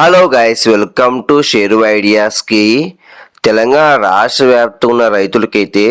Hello guys welcome to షేరు ఐడియాస్కి తెలంగాణ రాష్ట్ర వ్యాప్తంగా ఉన్న రైతులకైతే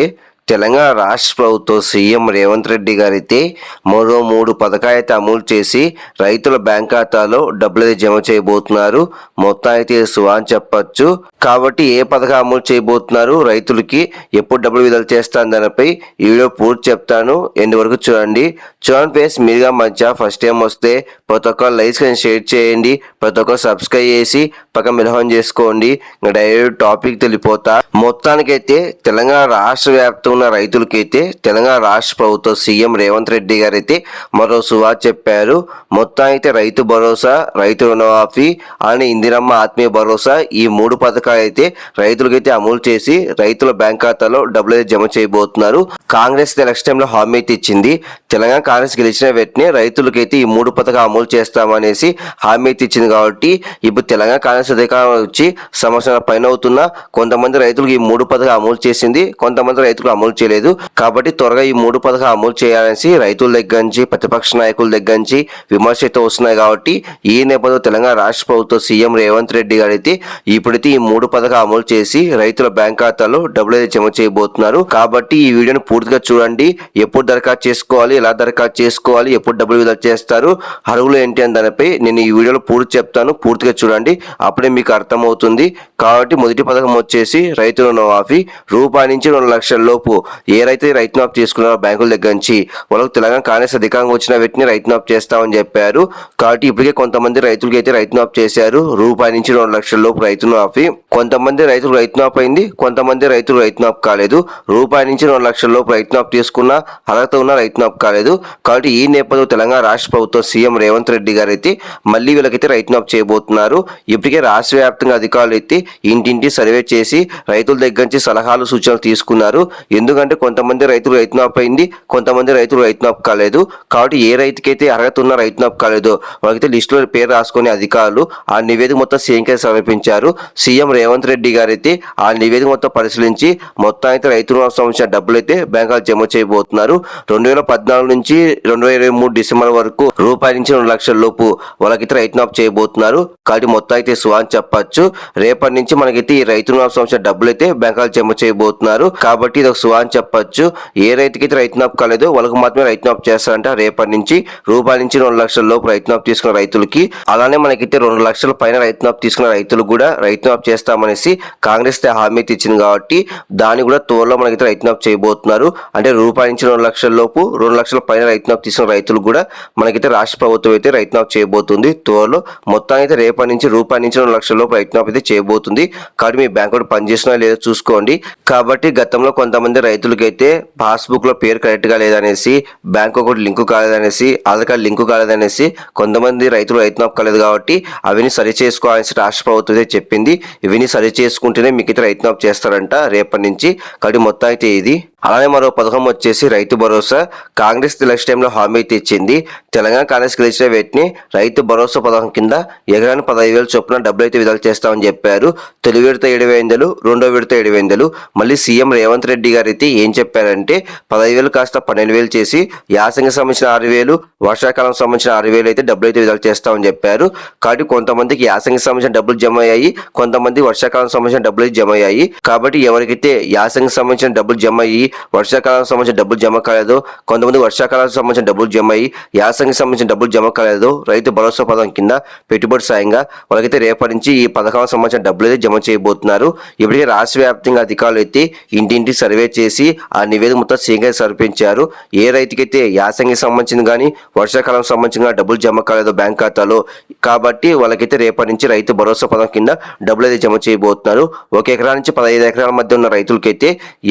తెలంగాణ రాష్ట్ర ప్రభుత్వం సీఎం రేవంత్ రెడ్డి గారైతే మరో మూడు పథకాలైతే అయితే అమలు చేసి రైతుల బ్యాంక్ ఖాతాలో డబ్బులు జమ చేయబోతున్నారు. మొత్తం అయితే సువా అని చెప్పచ్చు. కాబట్టి ఏ పథకం అమలు చేయబోతున్నారు రైతులకి ఎప్పుడు డబ్బులు విడుదల చేస్తాను దానిపై ఈ వీడియో పూర్తి చెప్తాను. ఎండ్ వరకు చూడండి. చూడండి ఫేస్ మీరుగా మంచిగా ఫస్ట్ టైం వస్తే ప్రతి ఒక్కరు లైక్స్ కానీ షేర్ చేయండి ప్రతి ఒక్కరు సబ్స్క్రైబ్ చేసి పక్కన మిలహం చేసుకోండి. ఇంకా డైరెక్ట్ టాపిక్ తెలిపోతా. మొత్తానికైతే తెలంగాణ రాష్ట్ర వ్యాప్తంగా ఉన్న రైతులకైతే తెలంగాణ రాష్ట్ర ప్రభుత్వం సీఎం రేవంత్ రెడ్డి గారు అయితే మరో సువా చెప్పారు. మొత్తానికి అయితే రైతు భరోసా రైతు రుణమాఫీ అని ఇందిరమ్మ ఆత్మీయ భరోసా ఈ మూడు పథకాలు అయితే రైతులకైతే అమలు చేసి రైతుల బ్యాంక్ ఖాతాలో డబ్బులు అయితే జమ చేయబోతున్నారు. కాంగ్రెస్ ఎలక్షన్ టైంలో హామీ అయితే ఇచ్చింది. తెలంగాణ కాంగ్రెస్ గెలిచిన వెంటనే రైతులకైతే ఈ మూడు పథకాలు అమలు చేస్తామనేసి హామీ అయితే ఇచ్చింది కాబట్టి ఇప్పుడు తెలంగాణ కాంగ్రెస్ అధికారం వచ్చి సంవత్సరాల పైన అవుతున్న కొంతమంది రైతులకు ఈ మూడు పథకాలు అమలు చేసింది కొంతమంది రైతులు అమలు చేయలేదు. కాబట్టి త్వరగా ఈ మూడు పథకాలు అమలు చేయాలనేసి రైతుల దగ్గర నుంచి ప్రతిపక్ష నాయకుల దగ్గర నుంచి విమర్శ అయితే వస్తున్నాయి కాబట్టి ఈ నేపథ్యంలో తెలంగాణ రాష్ట్ర ప్రభుత్వం సీఎం రేవంత్ రెడ్డి గారు అయితే ఇప్పుడైతే ఈ మూడు పథకం అమలు చేసి రైతుల బ్యాంక్ ఖాతాలో డబ్బులు అయితే జమ చేయబోతున్నారు. కాబట్టి ఈ వీడియోను పూర్తిగా చూడండి. ఎప్పుడు దరఖాస్తు చేసుకోవాలి ఎలా దరఖాస్తు చేసుకోవాలి ఎప్పుడు డబ్బులు విడుదల చేస్తారు అరువులు ఏంటి అని దానిపై నేను ఈ వీడియోలో పూర్తి చెప్తాను. పూర్తిగా చూడండి. అప్పుడే మీకు అర్థమవుతుంది. కాబట్టి మొదటి పథకం వచ్చేసి రైతు రుణమాఫీ. రూపాయి నుంచి రెండు లక్షల లోపు ఏ రైతు రైతు మాఫ్ తీసుకున్నారో బ్యాంకుల దగ్గర నుంచి వాళ్ళకు తెలంగాణ కాంగ్రెస్ అధికారంగా వచ్చిన వ్యక్తిని రైతు మాఫ్ చేస్తామని చెప్పారు. కాబట్టి ఇప్పటికే కొంతమంది రైతులకి అయితే రైతు మాఫ్ చేశారు. రూపాయి నుంచి రెండు లక్షల లోపు రైతు మాఫీ కొంతమంది రైతులు రైతు అయింది కొంతమంది రైతులు రైతు కాలేదు. రూపాయి నుంచి రెండు లక్షల లోపు రైతు తీసుకున్న అర్హత ఉన్న రైతు కాలేదు. కాబట్టి ఈ నేపథ్యంలో తెలంగాణ రాష్ట్ర ప్రభుత్వం సీఎం రేవంత్ రెడ్డి గారు అయితే మళ్ళీ వీళ్ళకైతే రైతు చేయబోతున్నారు. ఇప్పటికే రాష్ట్ర వ్యాప్తంగా అధికారులు అయితే ఇంటింటి సర్వే చేసి రైతుల దగ్గర నుంచి సలహాలు సూచనలు తీసుకున్నారు. ఎందుకంటే కొంతమంది రైతులు రైతు అయింది కొంతమంది రైతులు రైతు కాలేదు. కాబట్టి ఏ రైతుకైతే అర్హత ఉన్న రైతు కాలేదో వాళ్ళకైతే లిస్టులో పేరు రాసుకునే అధికారులు ఆ నివేదిక మొత్తం సీఎంకే సమర్పించారు. సీఎం రేవంత్ రెడ్డి గారు అయితే ఆ నివేదిక మొత్తం పరిశీలించి మొత్తం అయితే రైతు రుణాలకు సంబంధించిన డబ్బులు అయితే బ్యాంకులు జమ చేయబోతున్నారు. రెండు వేల పద్నాలుగు నుంచి రెండు వేల ఇరవై మూడు డిసెంబర్ వరకు రూపాయి నుంచి రెండు లక్షల లోపు వాళ్ళకైతే రైతు నాపు చేయబోతున్నారు. కాబట్టి మొత్తం అయితే సువా అని చెప్పచ్చు. రేపటి నుంచి మనకైతే ఈ రైతు రుణాలకు సంబంధించిన డబ్బులు అయితే బ్యాంకులు జమ చేయబోతున్నారు. కాబట్టి ఇది ఒక సువా అని చెప్పచ్చు. ఏ రైతుకైతే రైతు మాఫ్ కాలేదు వాళ్ళకి మాత్రమే రైతు మాఫ్ చేస్తారంట. రేపటి నుంచి రూపాయి నుంచి రెండు లక్షల లోపు రైతు మాఫ్ తీసుకున్న రైతులకి అలానే మనకైతే రెండు లక్షల పైన రైతు మాఫ్ తీసుకున్న రైతులు కూడా రైతు చేస్తారు చేస్తామనేసి కాంగ్రెస్ హామీ ఇచ్చింది కాబట్టి దాన్ని కూడా త్వరలో మనకైతే రైతు చేయబోతున్నారు. అంటే రూపాయి నుంచి రెండు లక్షల లోపు రెండు లక్షల పైన రైతు మాఫ్ తీసుకున్న రైతులు కూడా మనకైతే రాష్ట్ర ప్రభుత్వం అయితే రైతు చేయబోతుంది. త్వరలో మొత్తం అయితే రేపటి నుంచి రూపాయి నుంచి రెండు లక్షల లోపు రైతు అయితే చేయబోతుంది. కాబట్టి మీ బ్యాంక్ కూడా పనిచేస్తున్నా లేదో చూసుకోండి. కాబట్టి గతంలో కొంతమంది రైతులకైతే పాస్బుక్లో పేరు కరెక్ట్గా లేదనేసి బ్యాంక్ అకౌంట్ లింకు కాలేదనేసి ఆధార్ కార్డు లింకు కాలేదనేసి కొంతమంది రైతులు రైతు కాలేదు కాబట్టి అవన్నీ సరి చేసుకోవాలని రాష్ట్ర ప్రభుత్వం అయితే చెప్పింది. ఇవిని సరి చేసుకుంటేనే మీకు ఇతర రైతు చేస్తారంట. రేపటి నుంచి కడి మొత్తం అయితే ఇది అలానే మరో పథకం వచ్చేసి రైతు భరోసా. కాంగ్రెస్ ఎలక్షన్ టైంలో హామీ అయితే ఇచ్చింది తెలంగాణ కాంగ్రెస్ గెలిచిన వీటిని రైతు భరోసా పథకం కింద ఎకరానికి పదహైదు వేలు చొప్పున డబ్బులు అయితే విడుదల చేస్తామని చెప్పారు. తొలి విడత ఏడు వేలు రెండో విడత ఏడు వేలు మళ్ళీ సీఎం రేవంత్ రెడ్డి గారు అయితే ఏం చెప్పారంటే పదహైదు వేలు కాస్త పన్నెండు వేలు చేసి యాసంగి సంబంధించిన ఆరు వేలు వర్షాకాలం సంబంధించిన ఆరు వేలు అయితే డబ్బులు అయితే విడుదల చేస్తామని చెప్పారు. కాబట్టి కొంతమందికి యాసంగి సంబంధించిన డబ్బులు జమ అయ్యాయి కొంతమంది వర్షాకాలం సంబంధించిన డబ్బులు జమ అయ్యాయి. కాబట్టి ఎవరికైతే యాసంగి సంబంధించిన డబ్బులు జమ అయ్యి వర్షాకాలం సంబంధించిన డబ్బులు జమ కాలేదు. కొంతమంది వర్షాకాలానికి సంబంధించిన డబ్బులు జమ అయ్యి యాసంగి సంబంధించిన డబ్బులు జమ కాలేదు. రైతు భరోసా పథకం కింద పెట్టుబడి సాయంగా వాళ్ళకైతే రేపటి నుంచి ఈ పథకానికి సంబంధించిన డబ్బులు అయితే జమ చేయబోతున్నారు. ఇప్పటికే రాష్ట్ర వ్యాప్తంగా అధికారులు అయితే ఇంటింటి సర్వే చేసి ఆ నివేదిక మొత్తం సీఎంగా సమర్పించారు. ఏ రైతుకైతే యాసంగి సంబంధించిన కానీ వర్షాకాలం సంబంధించిన డబ్బులు జమ కాలేదు బ్యాంక్ ఖాతాలో. కాబట్టి వాళ్ళకైతే రేపటి నుంచి రైతు భరోసా పథకం కింద డబ్బులు అయితే జమ చేయబోతున్నారు. ఒక ఎకరా నుంచి పదహైదు ఎకరాల మధ్య ఉన్న రైతులకైతే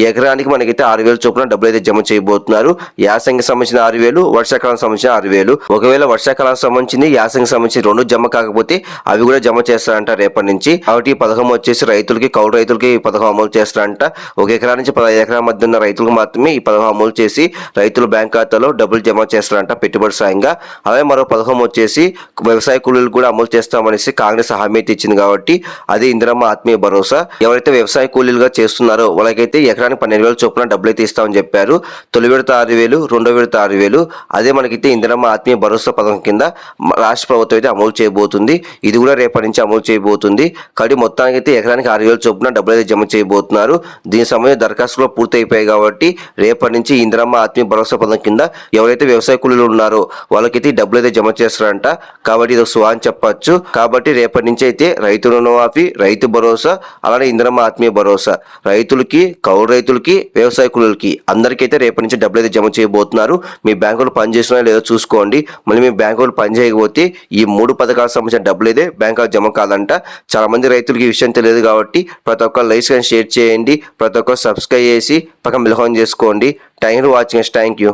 ఎకరానికి మనకైతే ఆరు వేలు చొప్పున డబ్బులు అయితే జమ చేయబోతున్నారు. యాసంగి సంబంధించిన ఆరు వేలు వర్షాకాలం సంబంధించిన ఆరు వేలు. ఒకవేళ వర్షాకాలం సంబంధించింది యాసంగి సంబంధించి రెండు జమ కాకపోతే అవి కూడా జమ చేస్తారంట రేపటి నుంచి. కాబట్టి ఈ పథకం వచ్చేసి రైతులకి కౌలు రైతులకి ఈ పథకం అమలు చేస్తారంట. ఒక ఎకరా నుంచి పదహైదు ఎకరాల మధ్య ఉన్న రైతులకు మాత్రమే ఈ పథకం అమలు చేసి రైతుల బ్యాంక్ ఖాతాలో డబ్బులు జమ చేస్తారంట పెట్టుబడి సాయంగా. అలాగే మరో పథకం వచ్చేసి వ్యవసాయ కూలీలు కూడా అమలు చేస్తామనేసి కాంగ్రెస్ హామీ అయితే ఇచ్చింది కాబట్టి అది ఇందిరమ్మ ఆత్మీయ భరోసా. ఎవరైతే వ్యవసాయ కూలీలుగా చేస్తున్నారో వాళ్ళకైతే ఎకరానికి పన్నెండు వేల చొప్పున డబ్బులు అయితే ఇస్తామని చెప్పారు. తొలి విడత ఆరు వేలు రెండో విడత ఆరు వేలు. అదే మనకైతే ఇందిరమ్మ ఆత్మీయ భరోసా పథకం కింద రాష్ట్ర ప్రభుత్వం అయితే అమలు చేయబోతుంది. ఇది కూడా రేపటి నుంచి అమలు చేయబోతుంది. కాబట్టి మొత్తానికి అయితే ఎకరానికి ఆరు వేలు చొప్పున డబ్బులు అయితే జమ చేయబోతున్నారు. దీని సమయం దరఖాస్తులు పూర్తి అయిపోయాయి కాబట్టి రేపటి నుంచి ఇందిరమ్మ ఆత్మీయ భరోసా పథకం కింద ఎవరైతే వ్యవసాయ కూలీలు ఉన్నారో వాళ్ళకైతే డబ్బులు అయితే జమ చేస్తారంట. కాబట్టి ఇది ఒక సువా అని చెప్పచ్చు. కాబట్టి రేపటి నుంచి అయితే రైతు రుణమాఫీ రైతు భరోసా అలానే ఇందిరమ్మ ఆత్మీయ భరోసా. రైతులకి కౌలు రైతులకి వ్యవసాయ కూలీలకి అందరికైతే రేపటి నుంచి డబ్బులు అయితే జమ చేయబోతున్నారు. మీ బ్యాంకులు పనిచేస్తున్నాయో లేదో చూసుకోండి. మళ్ళీ మీ బ్యాంకులు పనిచేయకపోతే ఈ మూడు పథకాలకు సంబంధించిన డబ్బులు అయితే బ్యాంకులో జమ కాదంట. చాలా మంది రైతులకి ఈ విషయం తెలియదు కాబట్టి ప్రతి ఒక్క లైక్స్ కానీ షేర్ చేయండి. ప్రతి ఒక్కరు సబ్స్క్రైబ్ చేసి పక్కన మిలహం చేసుకోండి. Thank you watching thank you